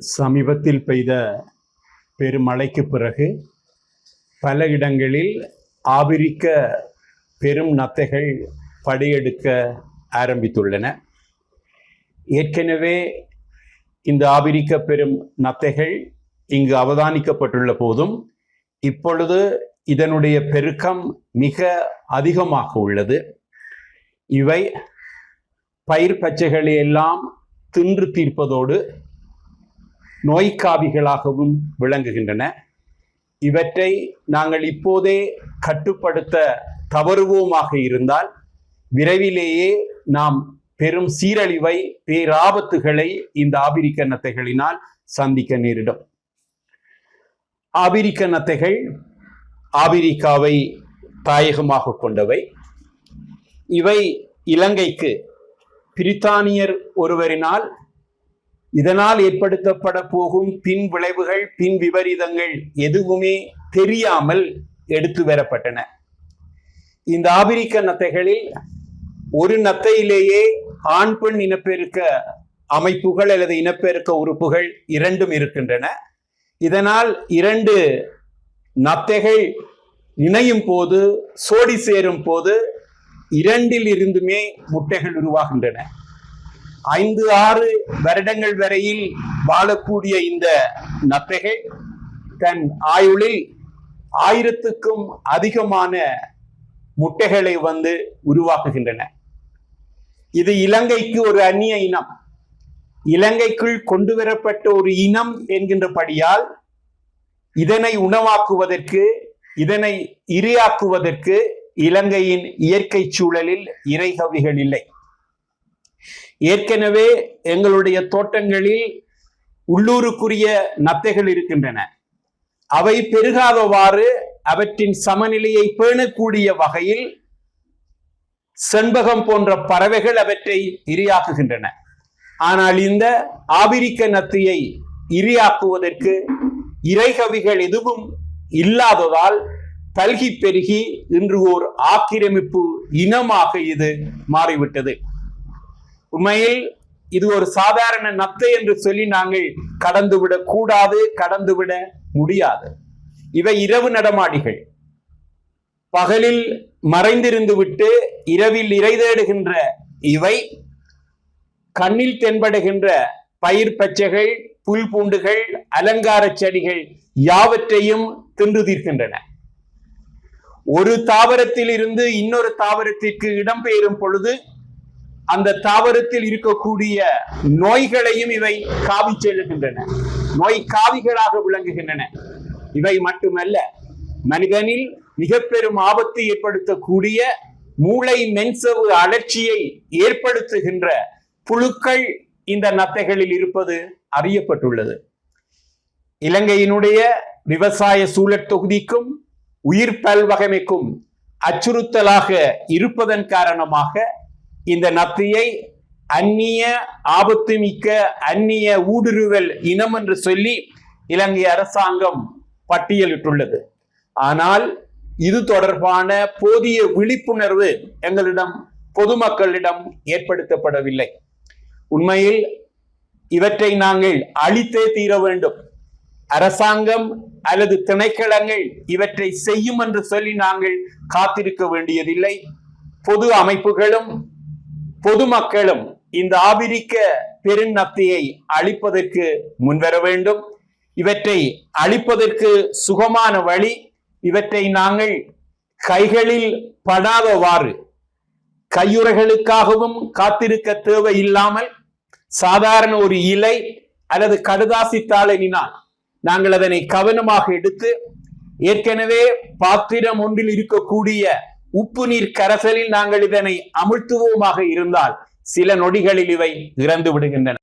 சமீபத்தில் பெய்த பெருமழைக்கு பிறகு பல இடங்களில் ஆபிரிக்க பெரும் நத்தைகள் படையெடுக்க ஆரம்பித்துள்ளன. ஏற்கனவே இந்த ஆபிரிக்க பெரும் நத்தைகள் இங்கு அவதானிக்கப்பட்டுள்ள போதும் இப்பொழுது இதனுடைய பெருக்கம் மிக அதிகமாக உள்ளது. இவை பயிர் பச்சைகளை எல்லாம் தின்று தீர்ப்பதோடு நோய்க்காவிகளாகவும் விளங்குகின்றன. இவற்றை நாங்கள் இப்போதே கட்டுப்படுத்த தவறுவோமாக இருந்தால் விரைவிலேயே நாம் பெரும் சீரழிவை பேராபத்துகளை இந்த ஆபிரிக்க நத்தைகளினால் சந்திக்க நேரிடும். ஆபிரிக்க நத்தைகள் ஆபிரிக்காவை தாயகமாக கொண்டவை. இவை இலங்கைக்கு பிரித்தானியர் ஒருவரினால் இதனால் ஏற்படுத்தப்பட போகும் பின் விளைவுகள் பின் விபரீதங்கள் எதுவுமே தெரியாமல் எடுத்து வரப்பட்டன. இந்த ஆபிரிக்க நத்தைகளில் ஒரு நத்தையிலேயே ஆண் பெண் இனப்பெருக்க அமைப்புகள் அல்லது இனப்பெருக்க உறுப்புகள் இரண்டும் இருக்கின்றன. இதனால் இரண்டு நத்தைகள் இணையும் போது சோடி சேரும் போது இரண்டில் இருந்துமே முட்டைகள் உருவாகின்றன. ஐந்து ஆறு வருடங்கள் வரையில் வாழக்கூடிய இந்த நத்தைகள் தன் ஆயுளில் ஆயிரத்துக்கும் அதிகமான முட்டைகளை வந்து உருவாக்குகின்றன. இது இலங்கைக்கு ஒரு அந்நிய இனம். இலங்கைக்குள் கொண்டு வரப்பட்ட ஒரு இனம் என்கின்றபடியால் இதனை உணவாக்குவதற்கு இதனை இரையாக்குவதற்கு இலங்கையின் இயற்கை சூழலில் இறைகவிகள் இல்லை. ஏற்கனவே எங்களுடைய தோட்டங்களில் உள்ளூருக்குரிய நத்தைகள் இருக்கின்றன. அவை பெருகாதவாறு அவற்றின் சமநிலையை பேணக்கூடிய வகையில் செண்பகம் போன்ற பறவைகள் அவற்றை இரையாக்குகின்றன. ஆனால் இந்த ஆபிரிக்க நத்தையை இரையாக்குவதற்கு இறைகவிகள் எதுவும் இல்லாததால் பல்கி பெருகி இன்று ஓர் ஆக்கிரமிப்பு இனமாக இது மாறிவிட்டது. உண்மையில் இது ஒரு சாதாரண நத்தை என்று சொல்லி நாங்கள் கடந்துவிடக் கூடாது கடந்துவிட முடியாது. இவை இரவு நடமாடிகள். பகலில் மறைந்திருந்து விட்டு இரவில் இறை தேடுகின்ற இவை கண்ணில் தென்படுகின்ற பயிர் பச்சைகள் புல் பூண்டுகள் அலங்கார செடிகள் யாவற்றையும் தின்று தீர்க்கின்றன. ஒரு தாவரத்தில் இருந்து இன்னொரு தாவரத்திற்கு இடம்பெயரும் பொழுது அந்த தாவரத்தில் இருக்கக்கூடிய நோய்களையும் இவை காவி செல்லுகின்றன. நோய் காவிகளாக விளங்குகின்றன. இவை மட்டுமல்ல மனிதனில் மிக பெரும் ஆபத்தை ஏற்படுத்தக்கூடிய மூளை மென்சவு அலர்ச்சியை ஏற்படுத்துகின்ற புழுக்கள் இந்த நத்தைகளில் இருப்பது அறியப்பட்டுள்ளது. இலங்கையினுடைய விவசாய சூழற் தொகுதிக்கும் உயிர் பல்வகைமைக்கும் அச்சுறுத்தலாக இருப்பதன் காரணமாக இந்த நத்தியை அந்நிய ஆபத்துமிக்க அந்நிய ஊடுருவல் இனம் என்று சொல்லி இலங்கை அரசாங்கம் பட்டியலிட்டுள்ளது. ஆனால் இது தொடர்பான போதிய விழிப்புணர்வு எங்களிடம் பொதுமக்களிடம் ஏற்படுத்தப்படவில்லை. உண்மையில் இவற்றை நாங்கள் அழித்தே தீர வேண்டும். அரசாங்கம் அல்லது திணைக்களங்கள் இவற்றை செய்யும் என்று சொல்லி நாங்கள் காத்திருக்க வேண்டியதில்லை. பொது அமைப்புகளும் பொதுமக்களும் இந்த ஆபிரிக்க பெருநத்தையை அழிப்பதற்கு முன்வர வேண்டும். இவற்றை அழிப்பதற்கு சுகமான வழி இவற்றை நாங்கள் கைகளில் படாதவாறு கையுறைகளுக்காகவும் காத்திருக்க தேவை இல்லாமல் சாதாரண ஒரு இலை அல்லது கடுதாசி தாளினால் நாங்கள் அதனை கவனமாக எடுத்து ஏற்கனவே பாத்திரம் ஒன்றில் இருக்கக்கூடிய உப்பு நீர் கரைசலில் நாங்கள் இதனை அமுழ்த்துவோமாக இருந்தால் சில நொடிகளில் இவை இறந்து விடுகின்றன.